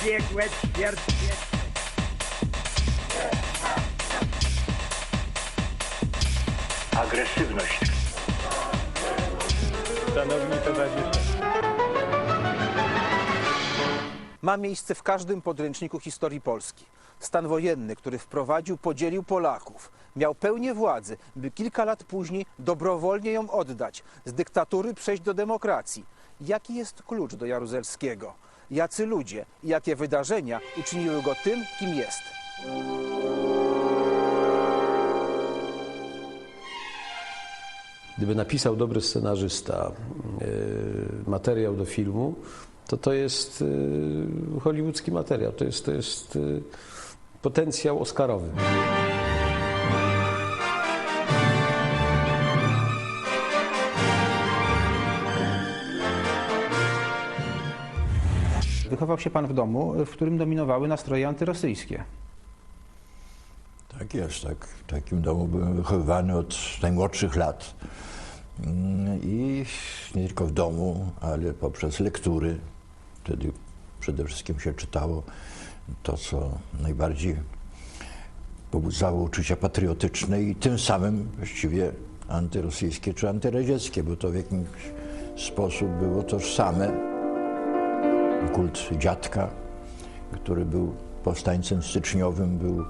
Przebiegłe ćwierć wieku. agresywność. Szanowni towarzysze. ma miejsce w każdym podręczniku historii Polski. Stan wojenny, który wprowadził, podzielił Polaków. Miał pełnię władzy, by kilka lat później dobrowolnie ją oddać, z dyktatury przejść do demokracji. Jaki jest klucz do Jaruzelskiego? Jacy ludzie i jakie wydarzenia uczyniły go tym, kim jest? Gdyby napisał dobry scenarzysta e, materiał do filmu, to to jest e, hollywoodzki materiał, to jest, to jest e, potencjał oscarowy. Wychował się pan w domu, w którym dominowały nastroje antyrosyjskie. Tak jest, tak. W takim domu byłem wychowywany od najmłodszych lat. Mm, I nie tylko w domu, ale poprzez lektury. Wtedy przede wszystkim się czytało to, co najbardziej pobudzało uczucia patriotyczne i tym samym właściwie antyrosyjskie czy antyradzieckie, bo to w jakimś sposób było tożsame. Kult dziadka, który był powstańcem styczniowym, był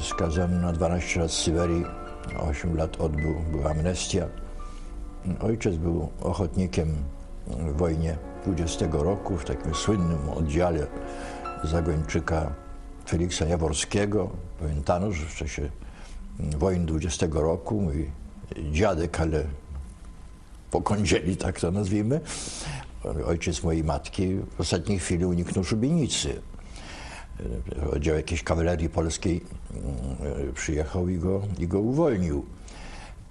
skazany na 12 lat z Syberii, 8 lat odbył, była amnestia. Ojciec był ochotnikiem w wojnie 20 roku w takim słynnym oddziale zagończyka Feliksa Jaworskiego. Pamiętano, że w czasie wojen 20 roku mój dziadek, ale pokądzieli, tak to nazwijmy, ojciec mojej matki w ostatniej chwili uniknął szubienicy. Oddział jakiejś kawalerii polskiej mm, przyjechał i go, i go uwolnił.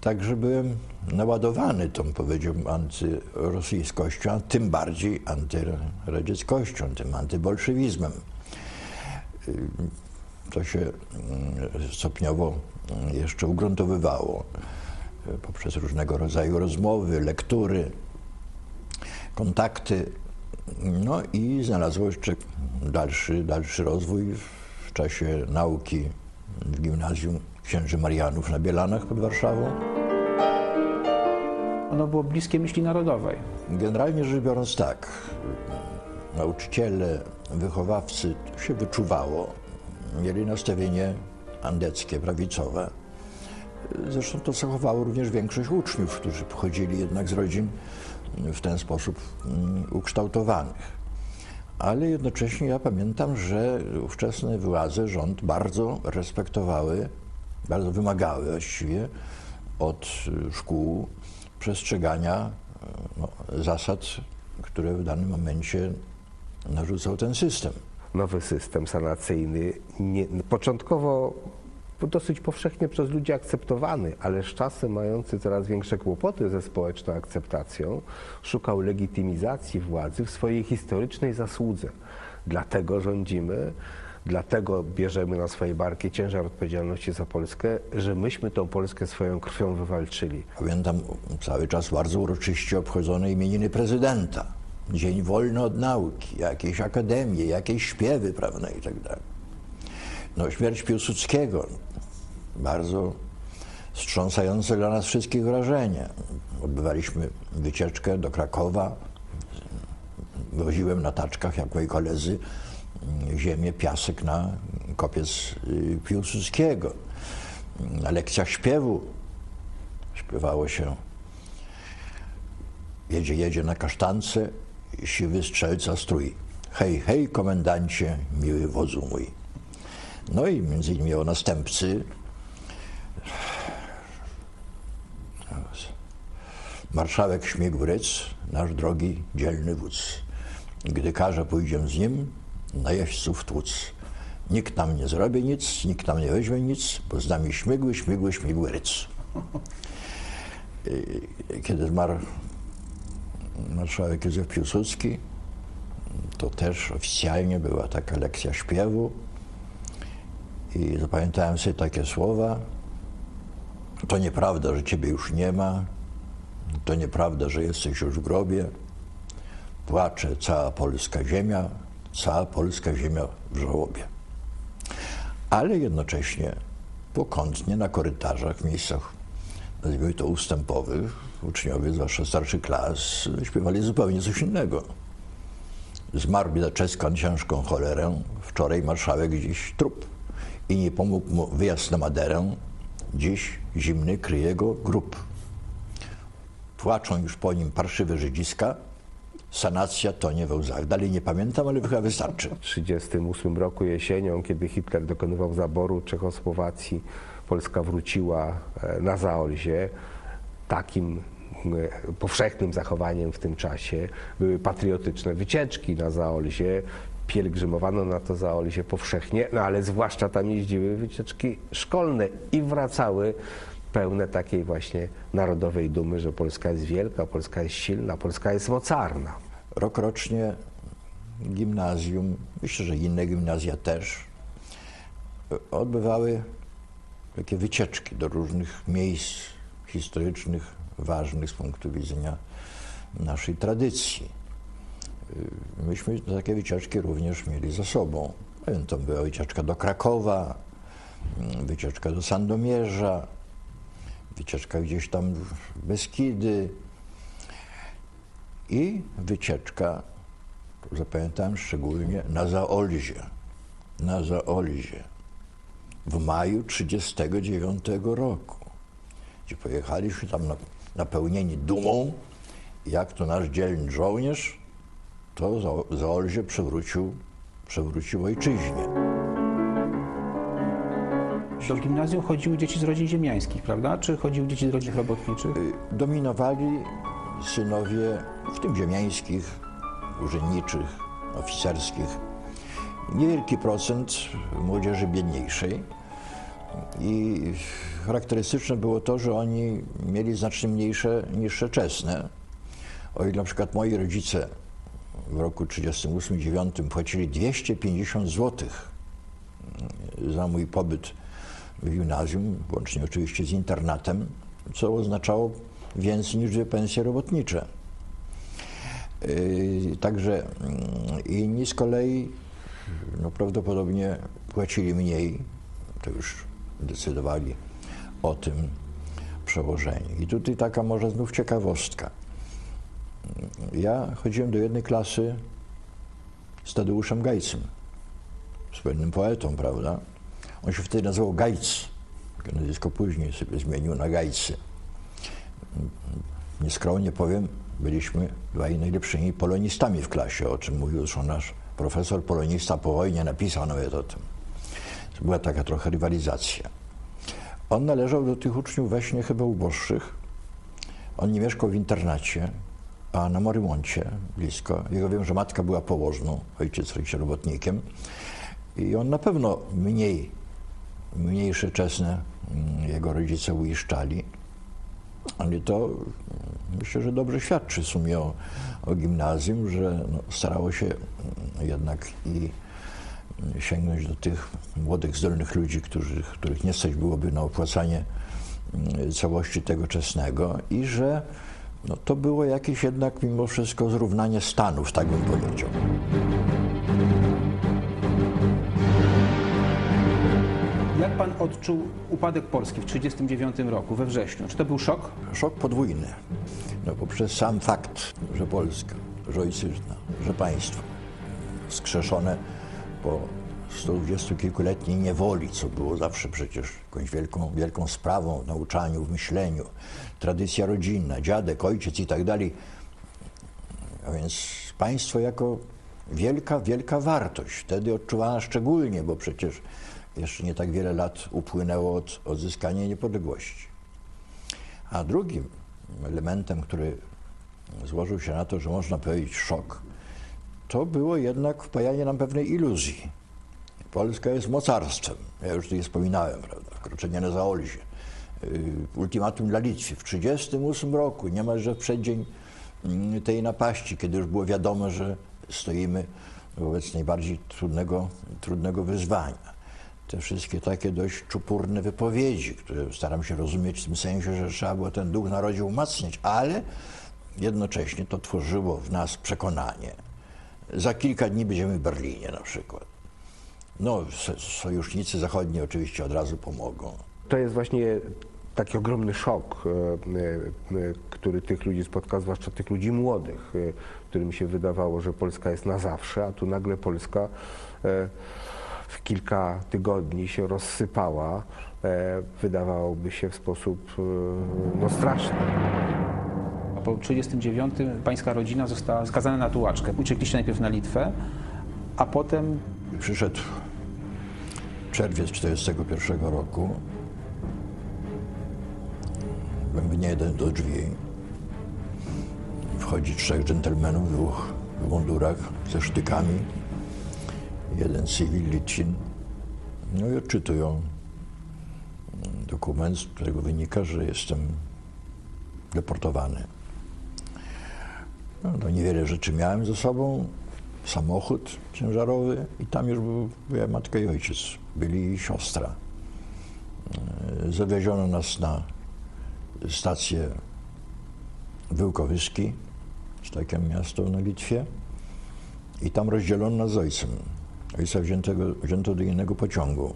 Także byłem naładowany tą, powiedziałbym, antyrosyjskością, a tym bardziej antyradzieckością, tym antybolszewizmem. To się mm, stopniowo mm, jeszcze ugruntowywało poprzez różnego rodzaju rozmowy, lektury, kontakty. No i znalazło jeszcze dalszy, dalszy rozwój w czasie nauki w gimnazjum księży Marianów na Bielanach pod Warszawą. Ono było bliskie myśli narodowej. Generalnie rzecz biorąc tak, nauczyciele, wychowawcy, się wyczuwało, mieli nastawienie andeckie, prawicowe. Zresztą to zachowało również większość uczniów, którzy pochodzili jednak z rodzin w ten sposób mm, ukształtowanych. Ale jednocześnie ja pamiętam, że ówczesne władze, rząd bardzo respektowały, bardzo wymagały właściwie od szkół przestrzegania no, zasad, które w danym momencie narzucał ten system. Nowy system sanacyjny, nie, początkowo dosyć powszechnie przez ludzi akceptowany, ale z czasem mający coraz większe kłopoty ze społeczną akceptacją, szukał legitymizacji władzy w swojej historycznej zasłudze. Dlatego rządzimy, dlatego bierzemy na swoje barki ciężar odpowiedzialności za Polskę, że myśmy tą Polskę swoją krwią wywalczyli. Pamiętam cały czas bardzo uroczyście obchodzone imieniny prezydenta. Dzień wolny od nauki, jakieś akademie, jakieś śpiewy, prawda, i tak dalej. No, śmierć Piłsudskiego, bardzo wstrząsające dla nas wszystkich wrażenie. Odbywaliśmy wycieczkę do Krakowa. Woziłem na taczkach, jak moi koledzy, ziemię, piasek na kopiec y, Piłsudskiego. Na lekcjach śpiewu śpiewało się Jedzie, jedzie na kasztance, siwy strzelca strój. Hej, hej, komendancie, miły wodzu mój. No i między innymi o następcy Marszałek Śmigły-Rydz, nasz drogi, dzielny wódz. Gdy każe pójdziem z nim, na jeźdźców tłuc. Nikt nam nie zrobi nic, nikt nam nie weźmie nic, bo z nami śmigły, śmigły, śmigły Rydz. Kiedy zmarł marszałek Józef Piłsudski, to też oficjalnie była taka lekcja śpiewu i zapamiętałem sobie takie słowa. To nieprawda, że ciebie już nie ma. To nieprawda, że jesteś już w grobie. Płacze cała polska ziemia. cała polska ziemia w żałobie. Ale jednocześnie pokątnie na korytarzach, w miejscach, nazwijmy to ustępowych, uczniowie, zwłaszcza starszych klas, śpiewali zupełnie coś innego. Zmarł Biedaczewska na ciężką cholerę, wczoraj marszałek gdzieś trup i nie pomógł mu wyjazd na Maderę, dziś zimny kryje go grób. Płaczą już po nim parszywe żydziska, sanacja tonie we łzach. Dalej nie pamiętam, ale chyba wystarczy. W 1938 roku jesienią, kiedy Hitler dokonywał zaboru Czechosłowacji, Polska wróciła e, na Zaolzie. Takim e, powszechnym zachowaniem w tym czasie były patriotyczne wycieczki na Zaolzie. Pielgrzymowano na to Zaolzie powszechnie, no ale zwłaszcza tam jeździły wycieczki szkolne i wracały pełne takiej właśnie narodowej dumy, że Polska jest wielka, Polska jest silna, Polska jest mocarna. Rokrocznie gimnazjum, myślę, że inne gimnazja też, odbywały takie wycieczki do różnych miejsc historycznych, ważnych z punktu widzenia naszej tradycji. Myśmy takie wycieczki również mieli za sobą. Pamiętam, była wycieczka do Krakowa, wycieczka do Sandomierza, wycieczka gdzieś tam w Beskidy i wycieczka, to zapamiętałem szczególnie, na Zaolzie. Na Zaolzie. W maju 1939 roku. Gdzie pojechaliśmy tam na, napełnieni dumą, jak to nasz dzielny żołnierz to Za- Zaolzie przywrócił, przywrócił ojczyźnie. Do gimnazjum chodziły dzieci z rodzin ziemiańskich, prawda? Czy chodziły dzieci z rodzin robotniczych? dominowali synowie, w tym ziemiańskich, urzędniczych, oficerskich. Niewielki procent młodzieży biedniejszej. I charakterystyczne było to, że oni mieli znacznie mniejsze niższe czesne. O ile na przykład moi rodzice w roku 1938-1939 płacili 250 zł za mój pobyt w gimnazjum, łącznie oczywiście z internatem, co oznaczało więcej niż dwie pensje robotnicze. Yy, Także mm, inni z kolei no, prawdopodobnie płacili mniej, to już decydowali o tym przełożeni. I tutaj taka może znów ciekawostka. Ja chodziłem do jednej klasy z Tadeuszem Gajcem, słynnym poetą, prawda? On się wtedy nazywał Gajc. Nazwisko później sobie zmienił na Gajcy. Nieskromnie powiem, byliśmy dwaj najlepszymi polonistami w klasie, o czym mówił zresztą nasz profesor polonista po wojnie, napisał nawet o tym. Była taka trochę rywalizacja. On należał do tych uczniów właśnie chyba uboższych. On nie mieszkał w internacie, a na Morymoncie, blisko. Jego wiem, że matka była położną, ojciec rodzice robotnikiem. I on na pewno mniej, mniejsze czesne mm, jego rodzice uiszczali. Ale to mm, myślę, że dobrze świadczy w sumie o, o gimnazjum, że no, starało się mm, jednak i sięgnąć do tych młodych, zdolnych ludzi, których nie stać byłoby na opłacanie całości tego czesnego i że no, to było jakieś jednak mimo wszystko zrównanie stanów, tak bym powiedział. Jak pan odczuł upadek Polski w 1939 roku, we wrześniu? Czy to był szok? Szok podwójny. No, poprzez sam fakt, że Polska, że ojczyzna, że państwo skrzeszone po 120 kilkuletniej niewoli, co było zawsze przecież jakąś wielką, wielką sprawą w nauczaniu, w myśleniu, tradycja rodzinna, dziadek, ojciec i tak dalej. A więc państwo jako wielka, wielka wartość. Wtedy odczuwana szczególnie, bo przecież jeszcze nie tak wiele lat upłynęło od odzyskania niepodległości. A drugim elementem, który złożył się na to, że można powiedzieć szok, to było jednak wpajanie nam pewnej iluzji. Polska jest mocarstwem. Ja już tutaj wspominałem, prawda? Wkroczenie na Zaolzie. Yy, Ultimatum dla Litwy w 1938 roku, niemalże w przeddzień mm, tej napaści, kiedy już było wiadomo, że stoimy wobec najbardziej trudnego, trudnego wyzwania. Te wszystkie takie dość czupurne wypowiedzi, które staram się rozumieć w tym sensie, że trzeba było ten duch narodzie umacniać, ale jednocześnie to tworzyło w nas przekonanie, za kilka dni będziemy w Berlinie na przykład. No, so- sojusznicy zachodni oczywiście od razu pomogą. To jest właśnie taki ogromny szok, e, e, e, który tych ludzi spotkał, zwłaszcza tych ludzi młodych, którym się wydawało, że Polska jest na zawsze, a tu nagle Polska w kilka tygodni się rozsypała, wydawałoby się w sposób no, straszny. A po 1939 pańska rodzina została skazana na tułaczkę. Uciekliście najpierw na Litwę, a potem Przyszedł czerwiec 1941 roku. Bębnie jeden do drzwi. Wchodzi trzech dżentelmenów, dwóch w mundurach ze sztykami. Jeden cywil, Litwin. No i odczytują dokument, z którego wynika, że jestem deportowany. No, to niewiele rzeczy miałem ze sobą. Samochód ciężarowy i tam już był, była matka i ojciec. Byli siostra. E, Zawieziono nas na stację Wyłkowyski, takie miasto na Litwie. I tam rozdzielono nas z ojcem. Ojca wziętego, wzięto do innego pociągu,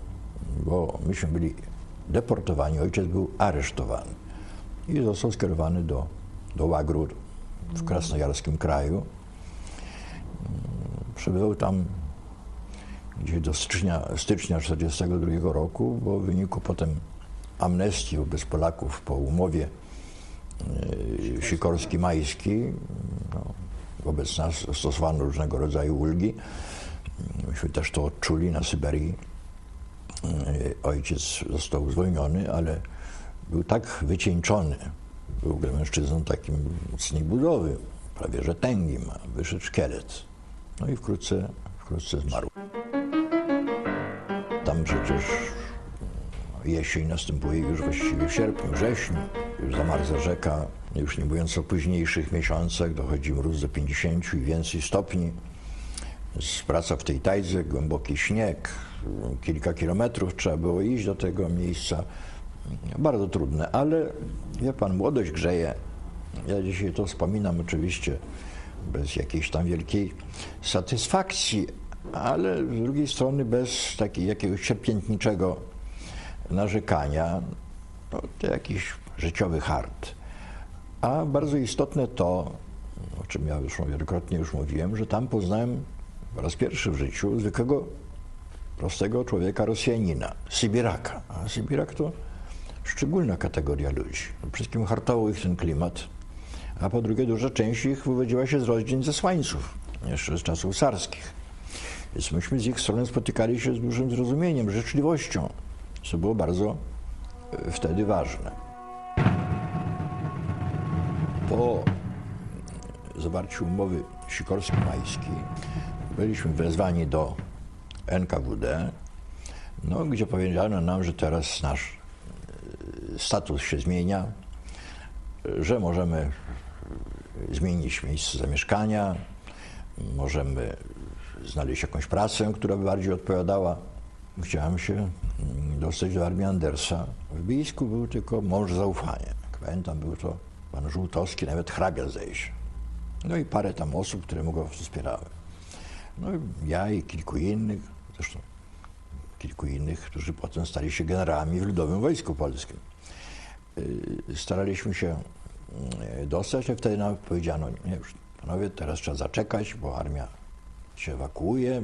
bo myśmy byli deportowani, ojciec był aresztowany i został skierowany do, do Łagru w krasnojarskim kraju. Przebywał tam gdzieś do stycznia, stycznia 1942 roku, bo w wyniku potem amnestii wobec Polaków po umowie e, Sikorski-Majski no, wobec nas stosowano różnego rodzaju ulgi. Myśmy też to odczuli na Syberii. E, Ojciec został zwolniony, ale był tak wycieńczony. Był w ogóle mężczyzną takim mocnej budowy, prawie że tęgim, wyszedł szkielet. No i wkrótce, wkrótce zmarł. Tam przecież jesień następuje już właściwie w sierpniu, wrześniu. Już zamarza rzeka, już nie mówiąc o późniejszych miesiącach, dochodzi mróz do 50 i więcej stopni. Praca w tej tajdze, głęboki śnieg, kilka kilometrów trzeba było iść do tego miejsca. Bardzo trudne, ale wie pan, młodość grzeje. Ja dzisiaj to wspominam oczywiście bez jakiejś tam wielkiej satysfakcji, ale z drugiej strony bez takiego jakiegoś cierpiętniczego narzekania. No, to jakiś życiowy hart. A bardzo istotne to, o czym ja zresztą wielokrotnie już mówiłem, że tam poznałem po raz pierwszy w życiu zwykłego, prostego człowieka Rosjanina, Sybiraka. A Sybirak to szczególna kategoria ludzi. Wszystkim hartował ich ten klimat, a po drugie duża część ich wywodziła się z rodzin ze Słańców, jeszcze z czasów carskich. Więc myśmy z ich strony spotykali się z dużym zrozumieniem, życzliwością, co było bardzo e, wtedy ważne. Po zawarciu umowy Sikorski-Majskiej byliśmy wezwani do NKWD, no, gdzie powiedziano nam, że teraz nasz e, status się zmienia, że możemy zmienić miejsce zamieszkania, możemy znaleźć jakąś pracę, która by bardziej odpowiadała. Chciałem się mm, dostać do armii Andersa. W Bijsku był tylko mąż zaufania. Pamiętam, był to pan Żółtowski, nawet hrabia się. No i parę tam osób, które mu go wspierały. No i ja i kilku innych, zresztą kilku innych, którzy potem stali się generałami w Ludowym Wojsku Polskim. Yy, Staraliśmy się dostać, a wtedy nam powiedziano, nie już panowie, teraz trzeba zaczekać, bo armia się ewakuuje,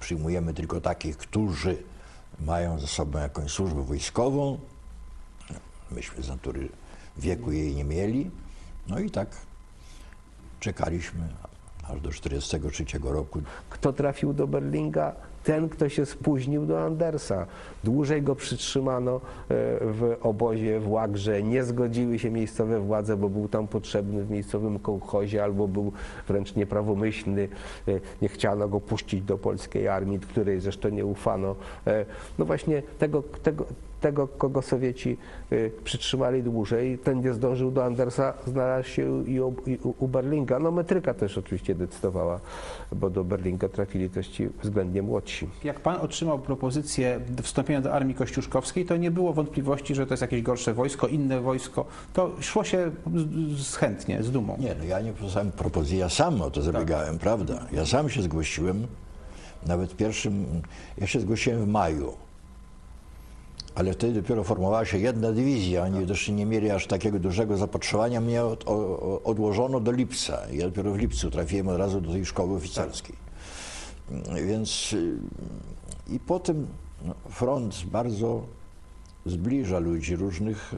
przyjmujemy tylko takich, którzy mają ze sobą jakąś służbę wojskową. Myśmy z natury wieku jej nie mieli. No i tak czekaliśmy aż do 1943 roku. Kto trafił do Berlinga? Ten, kto się spóźnił do Andersa. Dłużej go przytrzymano e, w obozie w Łagrze. Nie zgodziły się miejscowe władze, bo był tam potrzebny w miejscowym kołchozie albo był wręcz nieprawomyślny. E, Nie chciano go puścić do polskiej armii, której zresztą nie ufano. E, No właśnie tego, tego, tego, kogo Sowieci y, przytrzymali dłużej, ten nie zdążył do Andersa, znalazł się i u, i u- Berlinga. No metryka też oczywiście decydowała, bo do Berlinga trafili też ci względnie młodsi. Jak pan otrzymał propozycję wstąpienia do Armii Kościuszkowskiej, to nie było wątpliwości, że to jest jakieś gorsze wojsko, inne wojsko. To szło się z, z chętnie, z dumą. Nie, no ja nie pisałem propozycji, ja sam o to zabiegałem, prawda? Ja sam się zgłosiłem, nawet pierwszym, ja się zgłosiłem w maju, ale wtedy dopiero formowała się jedna dywizja, oni też nie mieli aż takiego dużego zapotrzebowania, mnie od, o, odłożono do lipca. Ja dopiero w lipcu trafiłem od razu do tej szkoły oficerskiej. Więc i potem no, front bardzo zbliża ludzi różnych,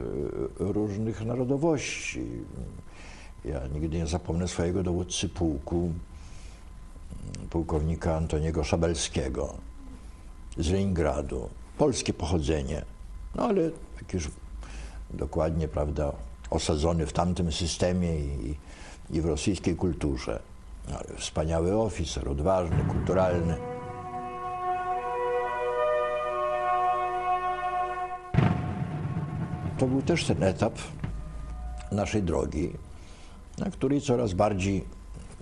różnych narodowości. Ja nigdy nie zapomnę swojego dowódcy pułku, pułkownika Antoniego Szabelskiego z Leningradu. Polskie pochodzenie, no ale jakiś dokładnie, prawda, osadzony w tamtym systemie i, i w rosyjskiej kulturze. No, wspaniały oficer, odważny, kulturalny. To był też ten etap naszej drogi, na której coraz bardziej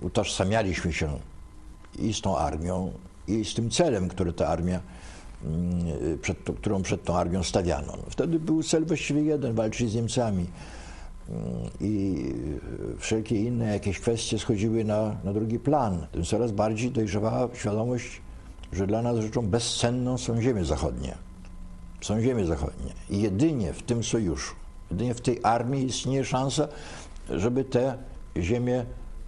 utożsamialiśmy się i z tą armią, i z tym celem, który ta armia, przed, to- którą przed tą armią stawiano. No, Wtedy był cel właściwie jeden, walczyć z Niemcami. Mm, I y, wszelkie inne jakieś kwestie schodziły na, na drugi plan. Tym coraz bardziej dojrzewała świadomość, że dla nas rzeczą bezcenną są ziemie zachodnie. Są ziemie zachodnie. I jedynie w tym sojuszu, jedynie w tej armii istnieje szansa, żeby te ziemie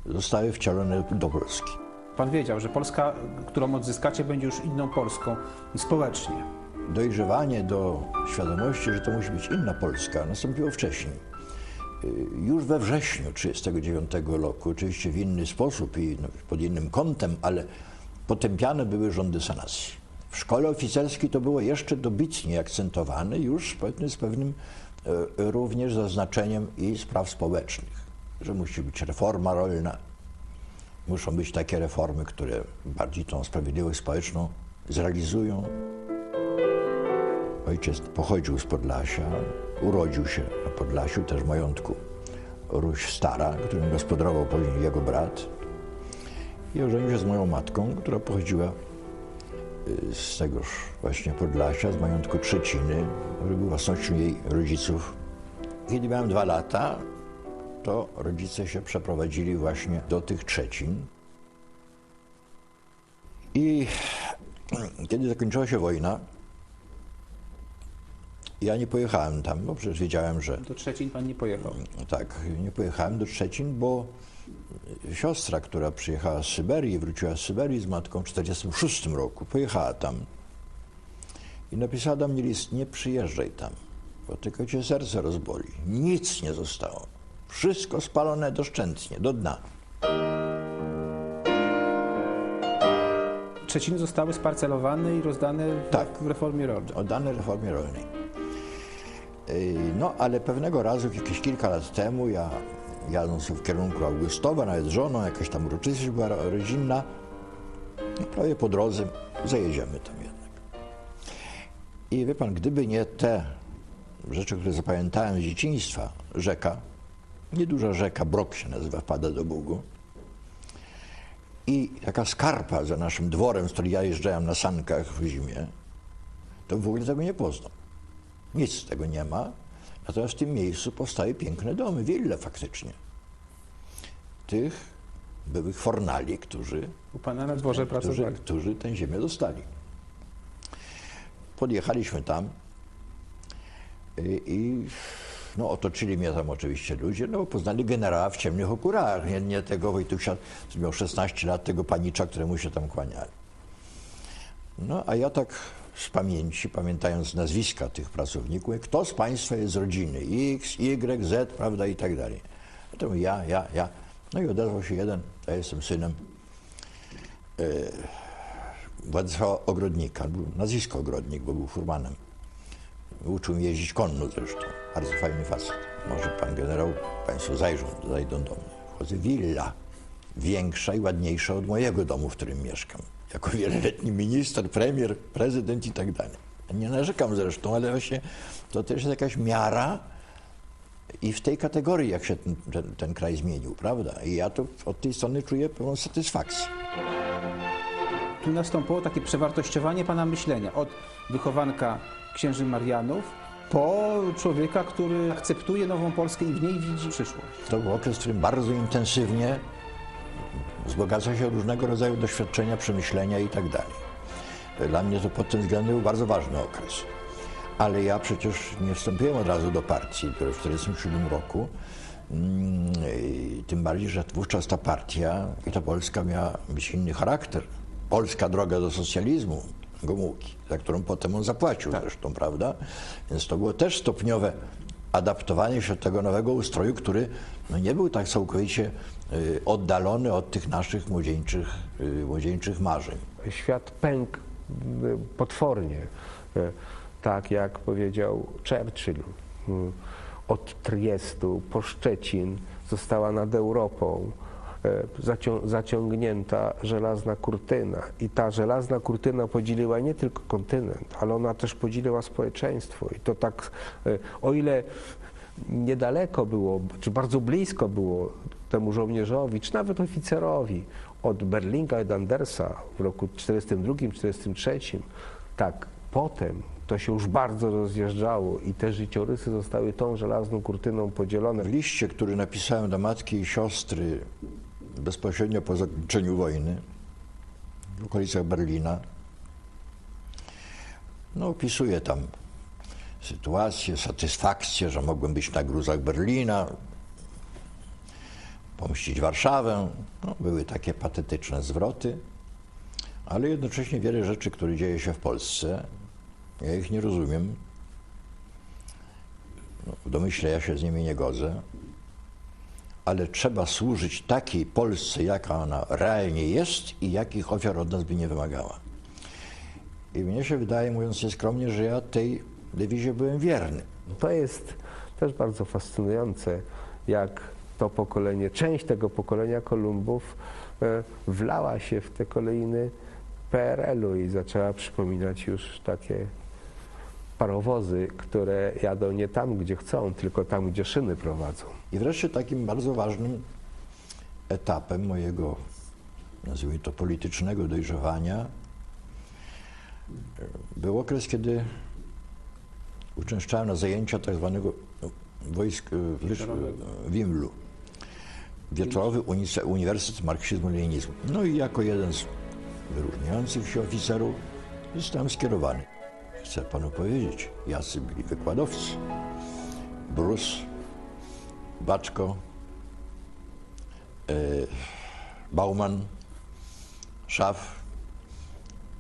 zostały wcielone do Polski. Pan wiedział, że Polska, którą odzyskacie, będzie już inną Polską społecznie. Dojrzewanie do świadomości, że to musi być inna Polska, nastąpiło wcześniej. Y, Już we wrześniu 1939 roku, oczywiście w inny sposób i no, pod innym kątem, ale potępiane były rządy sanacji. W szkole oficerskiej to było jeszcze dobitnie akcentowane, już z pewnym e, również zaznaczeniem i spraw społecznych, że musi być reforma rolna, muszą być takie reformy, które bardziej tą sprawiedliwość społeczną zrealizują. Ojciec pochodził z Podlasia, urodził się na Podlasiu, też w majątku Ruś Stara, którym gospodarował później jego brat. I ożenił się z moją matką, która pochodziła y, z tegoż właśnie Podlasia, z majątku Trzeciny, który był własnością jej rodziców. Kiedy miałem dwa lata, to rodzice się przeprowadzili właśnie do tych Trzecin. I kiedy zakończyła się wojna, ja nie pojechałem tam, bo przecież wiedziałem, że Do Trzecin pan nie pojechał. tak, nie pojechałem do Szczecin, bo siostra, która przyjechała z Syberii, wróciła z Syberii z matką w 1946 roku, pojechała tam i napisała do mnie list, nie przyjeżdżaj tam, bo tylko cię serce rozboli. Nic nie zostało. Wszystko spalone doszczętnie, do dna. Trzeciny zostały sparcelowane i rozdane w, Tak. w reformie rolnej. oddane reformie rolnej. Yy, No, ale pewnego razu, jakieś kilka lat temu, ja jadąc w kierunku Augustowa, nawet z żoną, jakaś tam uroczystość była ro- rodzinna, no, prawie po drodze zajedziemy tam jednak. I wie pan, gdyby nie te rzeczy, które zapamiętałem z dzieciństwa, rzeka, nieduża rzeka, Brok się nazywa, wpada do Bugu, i taka skarpa za naszym dworem, z której ja jeżdżałem na sankach w zimie, to w ogóle tego nie poznał. Nic z tego nie ma. Natomiast w tym miejscu powstały piękne domy, wille faktycznie. Tych byłych fornali, którzy, U pana na dworze którzy, pracowali. którzy tę ziemię dostali. Podjechaliśmy tam i, i no, otoczyli mnie tam oczywiście ludzie, no bo poznali generała w ciemnych okularach, nie, nie tego Wojtusia, który miał 16 lat, tego panicza, któremu się tam kłaniali. No, a ja tak z pamięci, pamiętając nazwiska tych pracowników, kto z Państwa jest z rodziny X, Y, Z, prawda, i tak dalej. No to ja, ja, ja. No i odezwał się jeden, ja jestem synem e, Władysława Ogrodnika, nazwisko Ogrodnik, bo był furmanem. Uczył mnie jeździć konno zresztą. Bardzo fajny facet. Może pan generał, państwo zajrzą, zajdą do mnie. Wchodzę, willa. Większa i ładniejsza od mojego domu, w którym mieszkam. Jako wieloletni minister, premier, prezydent i tak dalej. Nie narzekam zresztą, ale właśnie to też jest jakaś miara i w tej kategorii, jak się ten, ten, ten kraj zmienił, prawda? I ja to od tej strony czuję pełną satysfakcję. Tu nastąpiło takie przewartościowanie pana myślenia od wychowanka księży Marianów po człowieka, który akceptuje nową Polskę i w niej widzi przyszłość. To był okres, w którym bardzo intensywnie wzbogaca się różnego rodzaju doświadczenia, przemyślenia i tak dalej. Dla mnie to pod tym względem był bardzo ważny okres. Ale ja przecież nie wstąpiłem od razu do partii, dopiero w 1947 roku. Mm, Tym bardziej, że wówczas ta partia i ta Polska miała mieć inny charakter. Polska droga do socjalizmu, Gomułki, za którą potem on zapłacił zresztą, prawda? Więc to było też stopniowe adaptowanie się do tego nowego ustroju, który no, nie był tak całkowicie y, oddalony od tych naszych młodzieńczych, y, młodzieńczych marzeń. Świat pękł y, potwornie, tak jak powiedział Churchill. Od Triestu po Szczecin została nad Europą zaciągnięta żelazna kurtyna. I ta żelazna kurtyna podzieliła nie tylko kontynent, ale ona też podzieliła społeczeństwo. I to tak, y, o ile niedaleko było, czy bardzo blisko było temu żołnierzowi, czy nawet oficerowi od Berlinga i Andersa w roku 1942-1943, tak potem to się już bardzo rozjeżdżało i te życiorysy zostały tą żelazną kurtyną podzielone. W liście, który napisałem do matki i siostry bezpośrednio po zakończeniu wojny w okolicach Berlina, no opisuję tam sytuację, satysfakcję, że mogłem być na gruzach Berlina, pomścić Warszawę. No, były takie patetyczne zwroty, ale jednocześnie wiele rzeczy, które dzieje się w Polsce, ja ich nie rozumiem. No, w domyśle ja się z nimi nie godzę, ale trzeba służyć takiej Polsce, jaka ona realnie jest i jakich ofiar od nas by nie wymagała. I mnie się wydaje, mówiąc nieskromnie, że ja tej dewizie byłem wierny. To jest też bardzo fascynujące, jak to pokolenie, część tego pokolenia Kolumbów e, wlała się w te kolejny PRL-u i zaczęła przypominać już takie parowozy, które jadą nie tam, gdzie chcą, tylko tam, gdzie szyny prowadzą. I wreszcie takim bardzo ważnym etapem mojego, nazwijmy to politycznego dojrzewania, e, był okres, kiedy uczęszczałem na zajęcia tak zwanego no, wojsk wyż, e, Wimlu. Wieczorowy Uniwersytet Marksizmu-Leninizmu. No i jako jeden z wyróżniających się oficerów zostałem skierowany. Chcę panu powiedzieć, jacy byli wykładowcy. Brus, Baczko, e, Bauman, Szaf,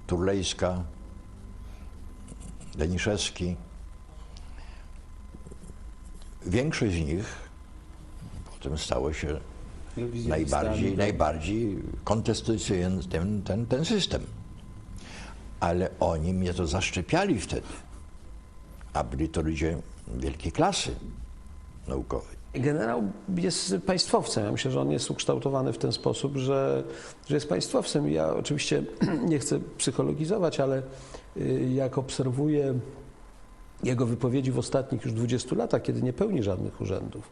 Turlejska, Deniszewski. Większość z nich potem stało się najbardziej, najbardziej kontestującym ten, ten, ten system. Ale oni mnie to zaszczepiali wtedy. A byli to ludzie wielkiej klasy naukowej. Generał jest państwowcem. Ja myślę, że on jest ukształtowany w ten sposób, że, że jest państwowcem. Ja oczywiście nie chcę psychologizować, ale y, jak obserwuję jego wypowiedzi w ostatnich już 20 latach, kiedy nie pełni żadnych urzędów,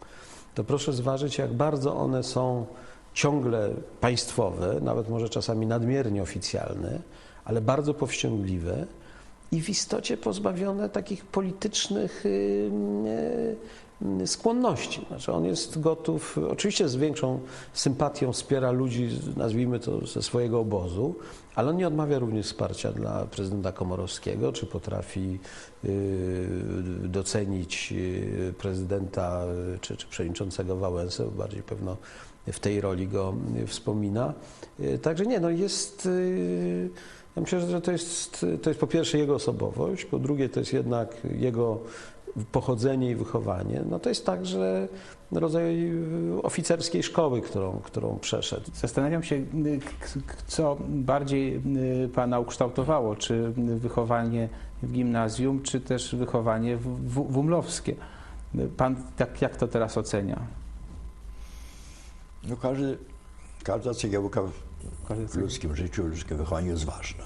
to proszę zważyć, jak bardzo one są ciągle państwowe, nawet może czasami nadmiernie oficjalne, ale bardzo powściągliwe i w istocie pozbawione takich politycznych y, y, skłonności. Znaczy on jest gotów, oczywiście z większą sympatią wspiera ludzi, nazwijmy to ze swojego obozu, ale on nie odmawia również wsparcia dla prezydenta Komorowskiego, czy potrafi y, docenić y, prezydenta y, czy, czy przewodniczącego Wałęsę, bardziej pewno w tej roli go y, wspomina. Y, Także nie, no jest... Ja myślę, że to jest, to jest po pierwsze jego osobowość, po drugie to jest jednak jego pochodzenie i wychowanie. No to jest także rodzaj oficerskiej szkoły, którą, którą przeszedł. Zastanawiam się, co bardziej Pana ukształtowało, czy wychowanie w gimnazjum, czy też wychowanie w- w- wumlowskie. Pan tak jak to teraz ocenia? No każdy, każda cegiełka w ludzkim życiu, w ludzkim wychowaniu jest ważna.